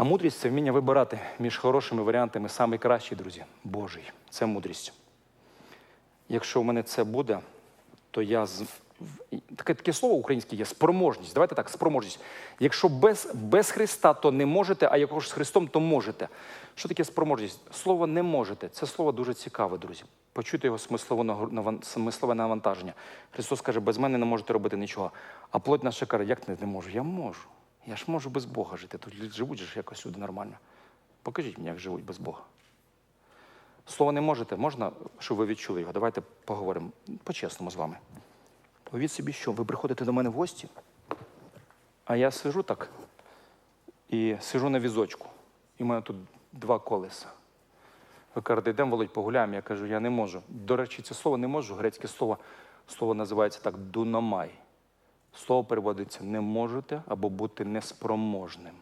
А мудрість це вміння вибирати між хорошими варіантами самий кращий, друзі, Божий. Це мудрість. Якщо в мене це буде, то я з... таке, таке слово українське є спроможність. Давайте так, спроможність. Якщо без, без Христа, то не можете, а якщо з Христом, то можете. Що таке спроможність? Слово не можете. Це слово дуже цікаве, друзі. Почуйте його смислове, навантаження. Христос каже, без мене не можете робити нічого. А плоть наша каже, як не, не можу? Я можу. Я ж можу без Бога жити. Тут живуть ж якось люди нормально. Покажіть мені, як живуть без Бога. Слово не можете, можна, щоб ви відчули його. Давайте поговоримо по-чесному з вами. Уявіть собі, що ви приходите до мене в гості, а я сижу так і сижу на візочку. І в мене тут два колеса. Ви кажете, йдемо, Володь, погуляємо. Я кажу, я не можу. До речі, це слово не можу. Грецьке слово, слово називається так дунамай. Слово переводиться не можете або бути неспроможним.